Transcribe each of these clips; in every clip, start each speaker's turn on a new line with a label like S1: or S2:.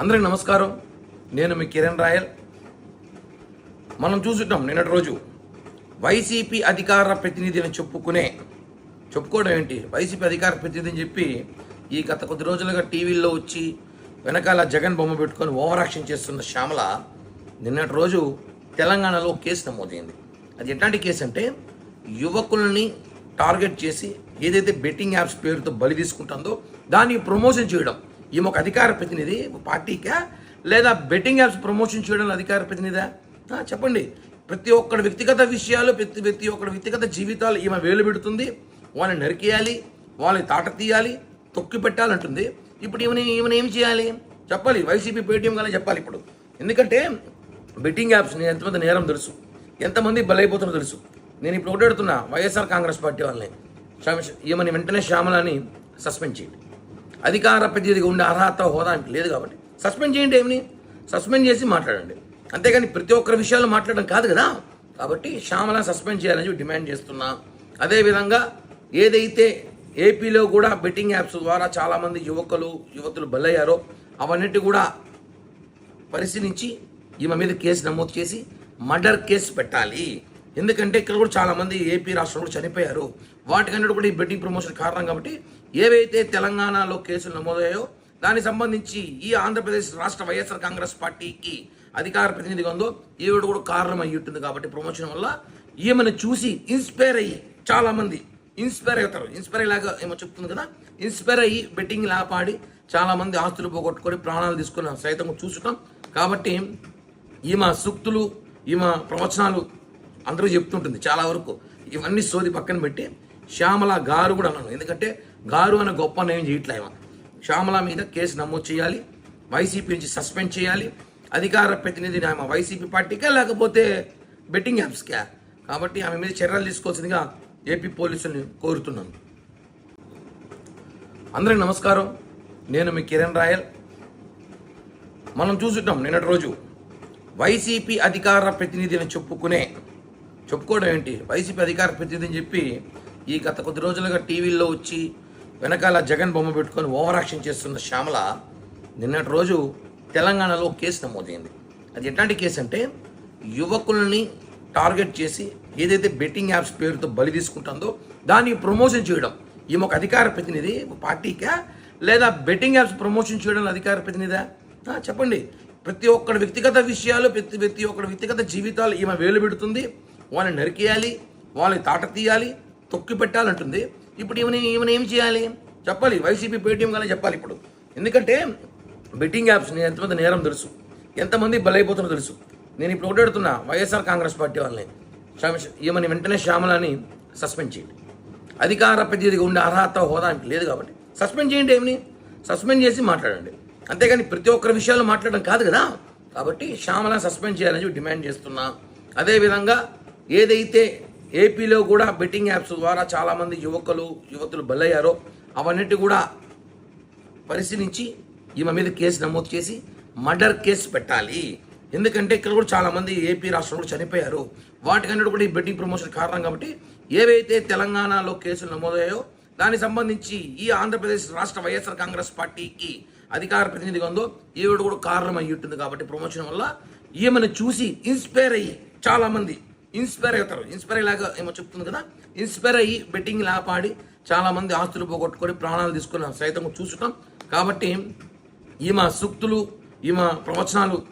S1: అందరికి నమస్కారం. నేను మీ కిరణ్ రాయల్. మనం చూసుంటాం నిన్నటి రోజు వైసీపీ అధికార ప్రతినిధి అని చెప్పుకునే చెప్పుకోవడం ఏంటి? వైసీపీ అధికార ప్రతినిధి అని చెప్పి ఈ గత కొద్ది రోజులుగా టీవీల్లో వచ్చి వెనకాల జగన్ బొమ్మ పెట్టుకొని ఓవర్ యాక్షన్ చేస్తున్న శ్యామల నిన్నటి రోజు తెలంగాణలో కేసు నమోదైంది. అది ఎట్లాంటి కేసు అంటే యువకుల్ని టార్గెట్ చేసి ఏదైతే బెట్టింగ్ యాప్స్ పేరుతో బలి తీసుకుంటుందో దాన్ని ప్రమోషన్ చేయడం. ఈమె ఒక అధికార ప్రతినిధి ఒక పార్టీకా? లేదా బెట్టింగ్ యాప్స్ ప్రమోషన్ చేయడం అధికార ప్రతినిధా? చెప్పండి. ప్రతి ఒక్కడి వ్యక్తిగత విషయాలు ప్రతి ప్రతి ఒక్కడి వ్యక్తిగత జీవితాలు ఈమె వేలు పెడుతుంది. వాళ్ళని నరికేయాలి వాళ్ళని తాట తీయాలి తొక్కి పెట్టాలంటుంది. ఇప్పుడు ఈమె ఈమెను ఏం చేయాలి? చెప్పాలి. వైసీపీ పేటీఎం కానీ చెప్పాలి ఇప్పుడు. ఎందుకంటే బెట్టింగ్ యాప్స్ ఎంతమంది నేరం తెలుసు? ఎంతమంది బలైపోతున్న తెలుసు? నేను ఇప్పుడు ఒకటి వైఎస్ఆర్ కాంగ్రెస్ పార్టీ వాళ్ళని. ఈమెని వెంటనే శ్యామలని సస్పెండ్ చేయండి. అధికార ప్రతినిధిగా ఉండే అర్హత హోదా లేదు కాబట్టి. సస్పెండ్ చేయండి ఏమని? సస్పెండ్ చేసి మాట్లాడండి. అంతేగాని ప్రతి ఒక్కరి విషయాలు మాట్లాడడం కాదు కదా? కాబట్టి శ్యామల సస్పెండ్ చేయాలని డిమాండ్ చేస్తున్నా. అదేవిధంగా ఏదైతే ఏపీలో కూడా బెట్టింగ్ యాప్స్ ద్వారా చాలామంది యువకులు యువతులు బలయ్యారో అవన్నిటి కూడా పరిశీలించి ఈమె మీద కేసు నమోదు చేసి మర్డర్ కేసు పెట్టాలి. ఎందుకంటే ఇక్కడ కూడా చాలామంది ఏపీ రాష్ట్రంలో చనిపోయారు. వాటికన్నిటి కూడా ఈ బెట్టింగ్ ప్రమోషన్ కారణం కాబట్టి ఏవైతే తెలంగాణలో కేసులు నమోదయ్యాయో దానికి సంబంధించి ఈ ఆంధ్రప్రదేశ్ రాష్ట్ర వైఎస్ఆర్ కాంగ్రెస్ పార్టీకి అధికార ప్రతినిధిగా ఉందో ఈవిడ కూడా కారణం అయ్యి ఉంటుంది కాబట్టి ప్రమోషన్ వల్ల ఈమెను చూసి ఇన్స్పైర్ అయ్యి చాలామంది ఇన్స్పైర్ అవుతారు. ఇన్స్పైర్ అయ్యేలాగా ఏమో చెప్తుంది కదా? ఇన్స్పైర్ అయ్యి బెట్టింగ్ లాపాడి చాలామంది ఆస్తులు పోగొట్టుకొని ప్రాణాలు తీసుకున్న సైతం చూసుకుంటాం. కాబట్టి ఈమె సూక్తులు ఈమె ప్రవచనాలు అందరూ చెప్తుంటుంది చాలా వరకు. ఇవన్నీ సోది పక్కన పెట్టి శ్యామల గారు కూడా అన్నాను ఎందుకంటే గారు అనే గొప్ప నేను చేయట్లే శ్యామల మీద కేసు నమోదు చేయాలి వైసీపీ నుంచి సస్పెండ్ చేయాలి అధికార ప్రతినిధిని ఆమె వైసీపీ పార్టీకే లేకపోతే బెట్టింగ్ యాప్స్కే? కాబట్టి ఆమె మీద చర్యలు తీసుకోవాల్సిందిగా ఏపీ పోలీసుల్ని కోరుతున్నాను. అందరికి నమస్కారం. నేను మీ కిరణ్ రాయల్. మనం చూసుంటాం నిన్నటి రోజు. వైసీపీ అధికార ప్రతినిధిని చెప్పుకునే చెప్పుకోవడం ఏంటి? వైసీపీ అధికార ప్రతినిధిని చెప్పి ఈ గత కొద్ది రోజులుగా టీవీల్లో వచ్చి వెనకాల జగన్ బొమ్మ పెట్టుకొని ఓవరాక్షన్ చేస్తున్న శ్యామల నిన్నటి రోజు తెలంగాణలో కేసు నమోదైంది. అది ఎట్లాంటి కేసు అంటే యువకుల్ని టార్గెట్ చేసి ఏదైతే బెట్టింగ్ యాప్స్ పేరుతో బలి తీసుకుంటుందో దాన్ని ప్రమోషన్ చేయడం. ఈమె ఒక అధికార ప్రతినిధి ఒక పార్టీకా? లేదా బెట్టింగ్ యాప్స్ ప్రమోషన్ చేయడం అధికార ప్రతినిధా? చెప్పండి. ప్రతి ఒక్కడి వ్యక్తిగత విషయాలు ప్రతి ప్రతి ఒక్కడి వ్యక్తిగత జీవితాలు ఈమె వేలు పెడుతుంది. వాళ్ళని నరికేయాలి వాళ్ళని తాట తీయాలి తొక్కి పెట్టాలంటుంది. ఇప్పుడు ఈమెని ఈమెను ఏం చేయాలి? చెప్పాలి వైసీపీ పేటీఎం కానీ చెప్పాలి ఇప్పుడు. ఎందుకంటే బెట్టింగ్ యాప్స్ నేను ఎంతమంది నేరం తెలుసు ఎంతమంది బలైపోతుందో తెలుసు. నేను ఇప్పుడు ఒకటి వైఎస్ఆర్ కాంగ్రెస్ పార్టీ వాళ్ళని. శ్యామ- ఈమెని వెంటనే శ్యామలని సస్పెండ్ చేయండి. అధికార ప్రతినిధిగా ఉండే అర్హత హోదా ఆయనకి లేదు కాబట్టి. సస్పెండ్ చేయండి ఏమని? సస్పెండ్ చేసి మాట్లాడండి. అంతేగాని ప్రతి ఒక్కరి విషయాలు మాట్లాడడం కాదు కదా. కాబట్టి శ్యామల సస్పెండ్ చేయాలని చెప్పి డిమాండ్ చేస్తున్నా. అదేవిధంగా ఏదైతే ఏపీలో కూడా బెట్టింగ్ యాప్స్ ద్వారా చాలామంది యువకులు యువతులు బలయ్యారో అవన్నిటి కూడా పరిశీలించి ఈమె మీద కేసు నమోదు చేసి మర్డర్ కేసు పెట్టాలి. ఎందుకంటే ఇక్కడ కూడా చాలా మంది ఏపీ రాష్ట్రంలో చనిపోయారు. వాటికన్నిటి కూడా ఈ బెట్టింగ్ ప్రమోషన్ కారణం కాబట్టి ఏవైతే తెలంగాణలో కేసులు నమోదయ్యాయో దానికి సంబంధించి ఈ ఆంధ్రప్రదేశ్ రాష్ట్ర వైఎస్ఆర్ కాంగ్రెస్ పార్టీకి అధికార ప్రతినిధిగా ఉందో ఈవిడ కూడా కారణం అయ్యి ఉంటుంది కాబట్టి ప్రమోషన్ వల్ల ఈమెను చూసి ఇన్స్పైర్ అయ్యి చాలామంది ఇన్స్పైర్ అవుతారు. ఇన్స్పైర్ అయ్యేలాగా ఏమో చెప్తుంది కదా? ఇన్స్పైర్ అయ్యి బెట్టింగ్ లాపాడి చాలామంది ఆస్తులు పోగొట్టుకొని ప్రాణాలు తీసుకున్న సైతం చూసుకున్నాం. కాబట్టి ఈమె సూక్తులు ఈమె ప్రవచనాలు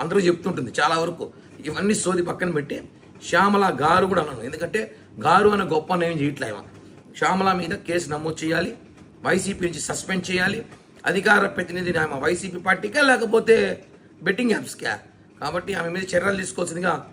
S1: అందరూ చెప్తుంటుంది చాలా వరకు. ఇవన్నీ సోది పక్కన పెట్టి శ్యామల గారు కూడా అన్నాను ఎందుకంటే గారు అనే గొప్ప నేను చేయట్లే శ్యామల మీద కేసు నమోదు చేయాలి. వైసీపీ నుంచి సస్పెండ్ చేయాలి. అధికార ప్రతినిధిని ఆమె వైసీపీ పార్టీకా లేకపోతే బెట్టింగ్ యాప్స్కా. కాబట్టి ఆమె మీద చర్యలు తీసుకోవాల్సిందిగా